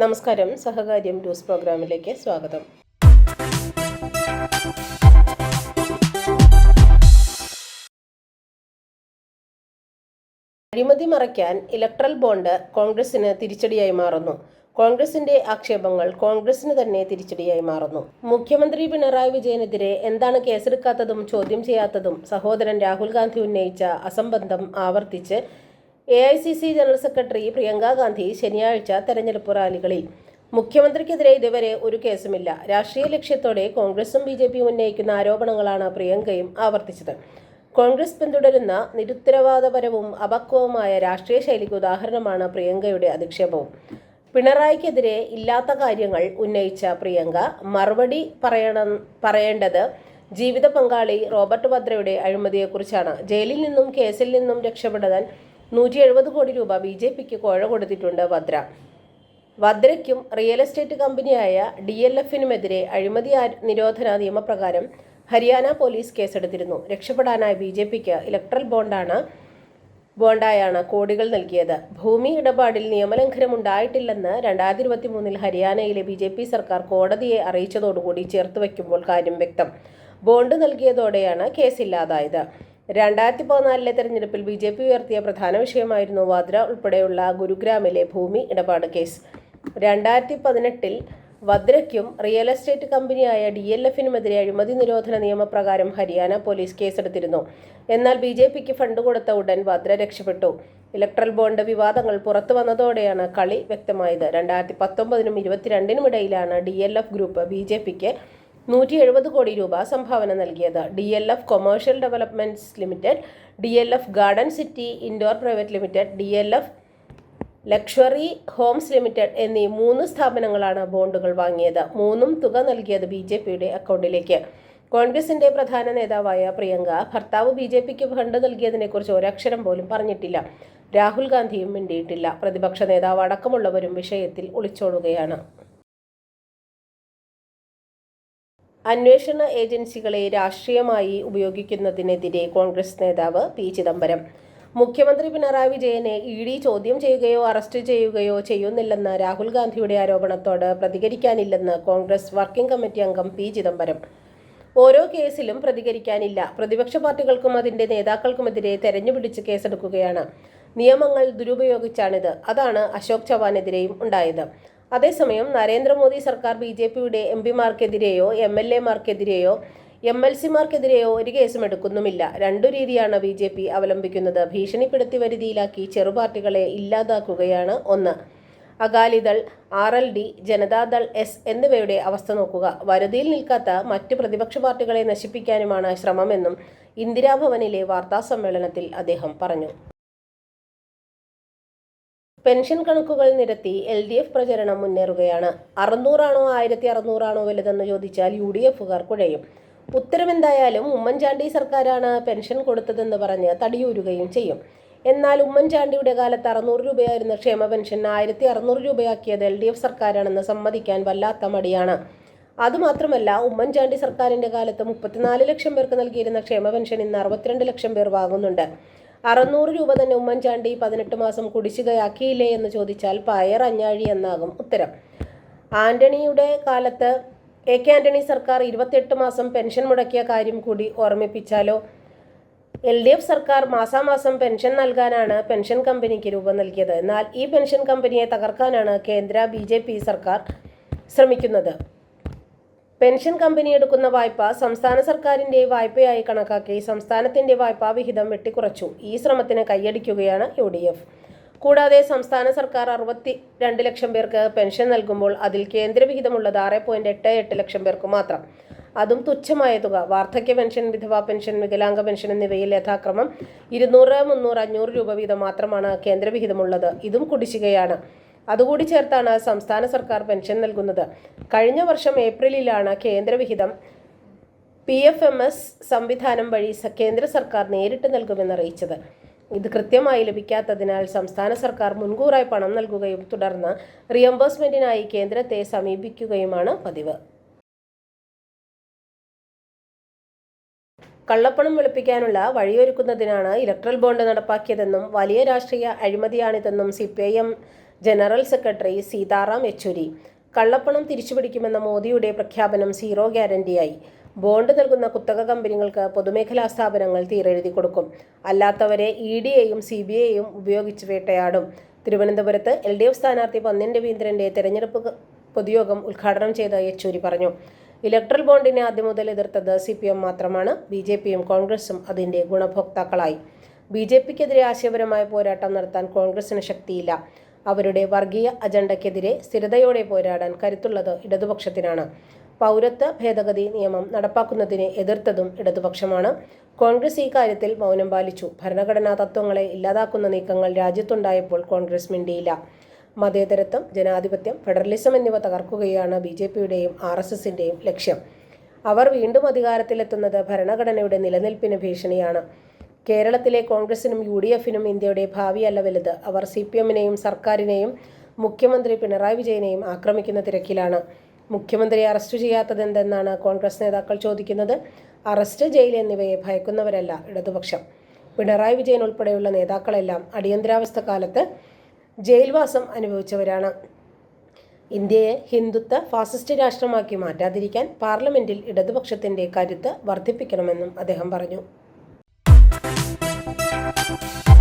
നമസ്കാരം. സഹകാര്യം ന്യൂസ് പ്രോഗ്രാമിലേക്ക് സ്വാഗതം. അഴിമതി മറയ്ക്കാൻ ഇലക്ട്രൽ ബോണ്ട് കോൺഗ്രസിന് തിരിച്ചടിയായി മാറുന്നു. കോൺഗ്രസിന്റെ ആക്ഷേപങ്ങൾ കോൺഗ്രസിന് തന്നെ തിരിച്ചടിയായി മാറുന്നു. മുഖ്യമന്ത്രി പിണറായി വിജയനെതിരെ എന്താണ് കേസെടുക്കാത്തതും ചോദ്യം ചെയ്യാത്തതും സഹോദരൻ രാഹുൽ ഗാന്ധി ഉന്നയിച്ച അസംബന്ധം ആവർത്തിച്ച് A I C C general secretary Priyanka Gandhi ശനിയാഴ്ച തെരഞ്ഞെടുപ്പ് റാലികളിൽ. മുഖ്യമന്ത്രിക്കെതിരെ ഇതുവരെ ഒരു കേസുമില്ല. രാഷ്ട്രീയ ലക്ഷ്യത്തോടെ കോൺഗ്രസും ബി ജെ പിയും ഉന്നയിക്കുന്ന ആരോപണങ്ങളാണ് പ്രിയങ്കയും ആവർത്തിച്ചത്. കോൺഗ്രസ് പിന്തുടരുന്ന നിരുത്തരവാദപരവും അപക്വവുമായ രാഷ്ട്രീയ ശൈലിക്ക് ഉദാഹരണമാണ് പ്രിയങ്കയുടെ അധിക്ഷേപവും. പിണറായിക്കെതിരെ ഇല്ലാത്ത കാര്യങ്ങൾ ഉന്നയിച്ച പ്രിയങ്ക മറുപടി പറയണം പറയേണ്ടത് ജീവിത പങ്കാളി റോബർട്ട് വദ്രയുടെ അഴിമതിയെക്കുറിച്ചാണ്. ജയിലിൽ നിന്നും കേസിൽ നിന്നും രക്ഷപ്പെടാൻ നൂറ്റി എഴുപത് കോടി രൂപ ബി ജെ പിക്ക് കോഴ കൊടുത്തിട്ടുണ്ട് വദ്ര വദ്രയ്ക്കും റിയൽ എസ്റ്റേറ്റ് കമ്പനിയായ ഡി എൽ എഫിനുമെതിരെ അഴിമതി നിരോധന നിയമപ്രകാരം ഹരിയാന പോലീസ് കേസെടുത്തിരുന്നു. രക്ഷപ്പെടാനായി ബി ജെ പിക്ക് ഇലക്ട്രൽ ബോണ്ടാണ് ബോണ്ടായാണ് കോടികൾ നൽകിയത്. ഭൂമി ഇടപാടിൽ നിയമലംഘനം ഉണ്ടായിട്ടില്ലെന്ന് രണ്ടായിരത്തി ഇരുപത്തി മൂന്നിൽ ഹരിയാനയിലെ ബി ജെ പി സർക്കാർ കോടതിയെ അറിയിച്ചതോടുകൂടി ചേർത്ത് വയ്ക്കുമ്പോൾ കാര്യം വ്യക്തം. ബോണ്ട് നൽകിയതോടെയാണ് കേസില്ലാതായത് രണ്ടായിരത്തി പതിനാലിലെ തെരഞ്ഞെടുപ്പിൽ ബി ജെ പി ഉയർത്തിയ പ്രധാന വിഷയമായിരുന്നു വാദ്ര ഉൾപ്പെടെയുള്ള ഗുരുഗ്രാമിലെ ഭൂമി ഇടപാട് കേസ്. രണ്ടായിരത്തി പതിനെട്ടിൽ വദ്രയ്ക്കും റിയൽ എസ്റ്റേറ്റ് കമ്പനിയായ ഡി എൽ എഫിനുമെതിരെ അഴിമതി നിരോധന നിയമപ്രകാരം ഹരിയാന പോലീസ് കേസെടുത്തിരുന്നു. എന്നാൽ ബി ജെ പിക്ക് ഫണ്ട് കൊടുത്ത ഉടൻ വദ്ര രക്ഷപ്പെട്ടു. ഇലക്ട്രൽ ബോണ്ട് വിവാദങ്ങൾ പുറത്തു വന്നതോടെയാണ് കളി വ്യക്തമായത്. രണ്ടായിരത്തി പത്തൊമ്പതിനും ഇരുപത്തിരണ്ടിനും ഇടയിലാണ് D L F group B J പിക്ക് നൂറ്റി എഴുപത് കോടി രൂപ സംഭാവന നൽകിയത് D L F commercial developments limited D L F garden city Indore private limited D L F luxury homes limited എന്നീ മൂന്ന് സ്ഥാപനങ്ങളാണ് ബോണ്ടുകൾ വാങ്ങിയത്. മൂന്നും തുക നൽകിയത് ബി ജെ പിയുടെ അക്കൗണ്ടിലേക്ക്. കോൺഗ്രസിന്റെ പ്രധാന നേതാവായ പ്രിയങ്ക ഭർത്താവ് ബി ജെ പിക്ക് ഫണ്ട് നൽകിയതിനെക്കുറിച്ച് ഒരക്ഷരം പോലും പറഞ്ഞിട്ടില്ല. രാഹുൽ ഗാന്ധിയും മിണ്ടിയിട്ടില്ല. പ്രതിപക്ഷ നേതാവ് അടക്കമുള്ളവരും വിഷയത്തിൽ ഒളിച്ചോടുകയാണ്. അന്വേഷണ ഏജൻസികളെ രാഷ്ട്രീയമായി ഉപയോഗിക്കുന്നതിനെതിരെ കോൺഗ്രസ് നേതാവ് പി ചിദംബരം. മുഖ്യമന്ത്രി പിണറായി വിജയനെ ഇ ഡി ചോദ്യം ചെയ്യുകയോ അറസ്റ്റ് ചെയ്യുകയോ ചെയ്യുന്നില്ലെന്ന രാഹുൽ ഗാന്ധിയുടെ ആരോപണത്തോട് പ്രതികരിക്കാനില്ലെന്ന് കോൺഗ്രസ് വർക്കിംഗ് കമ്മിറ്റി അംഗം പി ചിദംബരം. ഓരോ കേസിലും പ്രതികരിക്കാനില്ല. പ്രതിപക്ഷ പാർട്ടികൾക്കും അതിന്റെ നേതാക്കൾക്കുമെതിരെ തെരഞ്ഞുപിടിച്ച് കേസെടുക്കുകയാണ്. നിയമങ്ങൾ ദുരുപയോഗിച്ചാണിത്. അതാണ് അശോക് ചവാനെതിരെയും ഉണ്ടായത്. അതേസമയം നരേന്ദ്രമോദി സർക്കാർ ബി ജെ പിയുടെ എം പിമാർക്കെതിരെയോ എം എൽ എമാർക്കെതിരെയോ എം എൽ സിമാർക്കെതിരെയോ ഒരു കേസും എടുക്കുന്നുമില്ല രണ്ടു രീതിയാണ് ബി ജെ പി അവലംബിക്കുന്നത്. ഭീഷണിപ്പെടുത്തി വരുതിയിലാക്കി ചെറുപാർട്ടികളെ ഇല്ലാതാക്കുകയാണ് ഒന്ന്. Akali Dal R L D Janata Dal S എന്നിവയുടെ അവസ്ഥ നോക്കുക. വരുതിയിൽ നിൽക്കാത്ത മറ്റ് പ്രതിപക്ഷ പാർട്ടികളെ നശിപ്പിക്കാനുമാണ് ശ്രമമെന്നും ഇന്ദിരാഭവനിലെ വാർത്താസമ്മേളനത്തിൽ അദ്ദേഹം പറഞ്ഞു. പെൻഷൻ കണക്കുകൾ നിരത്തി എൽ ഡി എഫ് പ്രചരണം മുന്നേറുകയാണ്. അറുന്നൂറാണോ ആയിരത്തി അറുന്നൂറാണോ വലുതെന്ന് ചോദിച്ചാൽ യു ഡി എഫുകാർ കുഴയും. ഉത്തരവെന്തായാലും ഉമ്മൻചാണ്ടി സർക്കാരാണ് പെൻഷൻ കൊടുത്തതെന്ന് പറഞ്ഞ് തടിയൂരുകയും ചെയ്യും. എന്നാൽ ഉമ്മൻചാണ്ടിയുടെ കാലത്ത് അറുന്നൂറ് രൂപയായിരുന്ന ക്ഷേമ പെൻഷൻ ആയിരത്തി അറുന്നൂറ് രൂപയാക്കിയത് എൽ ഡി എഫ് സർക്കാരാണെന്ന് സമ്മതിക്കാൻ വല്ലാത്ത മടിയാണ്. അതുമാത്രമല്ല ഉമ്മൻചാണ്ടി സർക്കാരിന്റെ കാലത്ത് മുപ്പത്തിനാല് ലക്ഷം പേർക്ക് നൽകിയിരുന്ന ക്ഷേമ പെൻഷൻ ഇന്ന് അറുപത്തിരണ്ട് ലക്ഷം പേർ വാങ്ങുന്നുണ്ട്. അറുന്നൂറ് രൂപ തന്നെ ഉമ്മൻചാണ്ടി പതിനെട്ട് മാസം കുടിശ്ശികയാക്കിയില്ലേ എന്ന് ചോദിച്ചാൽ പയർ അഞ്ഞാഴി എന്നാകും ഉത്തരം. ആന്റണിയുടെ കാലത്ത് എ കെ ആന്റണി സർക്കാർ ഇരുപത്തിയെട്ട് മാസം പെൻഷൻ മുടക്കിയ കാര്യം കൂടി ഓർമ്മിപ്പിച്ചാലോ? എൽ ഡി എഫ് സർക്കാർ മാസാമാസം പെൻഷൻ നൽകാനാണ് പെൻഷൻ കമ്പനിക്ക് രൂപം നൽകിയത്. എന്നാൽ ഈ പെൻഷൻ കമ്പനിയെ തകർക്കാനാണ് കേന്ദ്ര ബി സർക്കാർ ശ്രമിക്കുന്നത്. പെൻഷൻ കമ്പനി എടുക്കുന്ന വായ്പ സംസ്ഥാന സർക്കാരിന്റെ വായ്പയായി കണക്കാക്കി സംസ്ഥാനത്തിന്റെ വായ്പാ വിഹിതം വെട്ടിക്കുറച്ചു. ഈ ശ്രമത്തിന് കൈയടിക്കുകയാണ് യു ഡി എഫ്. കൂടാതെ സംസ്ഥാന സർക്കാർ അറുപത്തി രണ്ട് ലക്ഷം പേർക്ക് പെൻഷൻ നൽകുമ്പോൾ അതിൽ കേന്ദ്രവിഹിതമുള്ളത് ആറ് പോയിന്റ് എട്ട് എട്ട് ലക്ഷം പേർക്ക് മാത്രം. അതും തുച്ഛമായ തുക. വാർദ്ധക്യ പെൻഷൻ വിധവാ പെൻഷൻ വികലാംഗ പെൻഷൻ എന്നിവയിൽ യഥാക്രമം ഇരുന്നൂറ് മുന്നൂറ് അഞ്ഞൂറ് രൂപ വീതം മാത്രമാണ് കേന്ദ്രവിഹിതമുള്ളത് ഇതും കുടിശ്ശികയാണ്. അതുകൂടി ചേർത്താണ് സംസ്ഥാന സർക്കാർ പെൻഷൻ നൽകുന്നത്. കഴിഞ്ഞ വർഷം ഏപ്രിലിലാണ് കേന്ദ്രവിഹിതം പി എഫ് എം എസ് സംവിധാനം വഴി കേന്ദ്ര സർക്കാർ നേരിട്ട് നൽകുമെന്ന് അറിയിച്ചത്. ഇത് കൃത്യമായി ലഭിക്കാത്തതിനാൽ സംസ്ഥാന സർക്കാർ മുൻകൂറായി പണം നൽകുകയും തുടർന്ന് റിയംബേഴ്സ്മെന്റിനായി കേന്ദ്രത്തെ സമീപിക്കുകയുമാണ് പതിവ്. കള്ളപ്പണം വെളുപ്പിക്കാനുള്ള വഴിയൊരുക്കുന്നതിനാണ് ഇലക്ട്രൽ ബോണ്ട് നടപ്പാക്കിയതെന്നും വലിയ രാഷ്ട്രീയ അഴിമതിയാണിതെന്നും C P I M general secretary Sitaram Yechury. കള്ളപ്പണം തിരിച്ചുപിടിക്കുമെന്ന മോദിയുടെ പ്രഖ്യാപനം സീറോ ഗ്യാരണ്ടിയായി. ബോണ്ട് നൽകുന്ന കുത്തക കമ്പനികൾക്ക് പൊതുമേഖലാ സ്ഥാപനങ്ങൾ തീരെഴുതി കൊടുക്കും. അല്ലാത്തവരെ ഇ എയും സി ബി ഐയും ഉപയോഗിച്ച് വേട്ടയാടും. തിരുവനന്തപുരത്ത് എൽ ഡി എഫ് സ്ഥാനാർത്ഥി പന്നിൻ രവീന്ദ്രന്റെ തെരഞ്ഞെടുപ്പ് പൊതുയോഗം ഉദ്ഘാടനം ചെയ്ത യെച്ചൂരി പറഞ്ഞു. ഇലക്ട്രൽ ബോണ്ടിനെ ആദ്യം മുതൽ എതിർത്തത് സി പി എം മാത്രമാണ്. ബി ജെ പിയും കോൺഗ്രസും അതിന്റെ ഗുണഭോക്താക്കളായി. ബി ജെ പിക്കെതിരെ ആശയപരമായ പോരാട്ടം നടത്താൻ കോൺഗ്രസിന് ശക്തിയില്ല. അവരുടെ വർഗീയ അജണ്ടയ്ക്കെതിരെ സ്ഥിരതയോടെ പോരാടാൻ കരുത്തുള്ളത് ഇടതുപക്ഷത്തിനാണ്. പൗരത്വ ഭേദഗതി നിയമം നടപ്പാക്കുന്നതിനെ എതിർത്തതും ഇടതുപക്ഷമാണ്. കോൺഗ്രസ് ഈ കാര്യത്തിൽ മൗനം പാലിച്ചു. ഭരണഘടനാ തത്വങ്ങളെ ഇല്ലാതാക്കുന്ന നീക്കങ്ങൾ രാജ്യത്തുണ്ടായപ്പോൾ കോൺഗ്രസ് മിണ്ടിയില്ല. മതേതരത്വം ജനാധിപത്യം ഫെഡറലിസം എന്നിവ തകർക്കുകയാണ് ബി ജെ പിയുടെയും ആർ എസ് എസിന്റെയും ലക്ഷ്യം. അവർ വീണ്ടും അധികാരത്തിലെത്തുന്നത് ഭരണഘടനയുടെ നിലനിൽപ്പിന് ഭീഷണിയാണ്. കേരളത്തിലെ കോൺഗ്രസിനും യു ഡി എഫിനും ഇന്ത്യയുടെ ഭാവിയല്ല വലുത്. അവർ സി പി എമ്മിനെയും സർക്കാരിനെയും മുഖ്യമന്ത്രി പിണറായി വിജയനെയും ആക്രമിക്കുന്ന തിരക്കിലാണ്. മുഖ്യമന്ത്രിയെ അറസ്റ്റ് ചെയ്യാത്തതെന്തെന്നാണ് കോൺഗ്രസ് നേതാക്കൾ ചോദിക്കുന്നത്? അറസ്റ്റ് ജയിൽ എന്നിവയെ ഭയക്കുന്നവരല്ല ഇടതുപക്ഷം. പിണറായി വിജയൻ ഉൾപ്പെടെയുള്ള നേതാക്കളെല്ലാം അടിയന്തരാവസ്ഥ കാലത്ത് ജയിൽവാസം അനുഭവിച്ചവരാണ്. ഇന്ത്യയെ ഹിന്ദുത്വ ഫാസിസ്റ്റ് രാഷ്ട്രമാക്കി മാറ്റാതിരിക്കാൻ പാർലമെന്റിൽ ഇടതുപക്ഷത്തിന്റെ കരുത്ത് വർദ്ധിപ്പിക്കണമെന്നും അദ്ദേഹം പറഞ്ഞു. Thank you.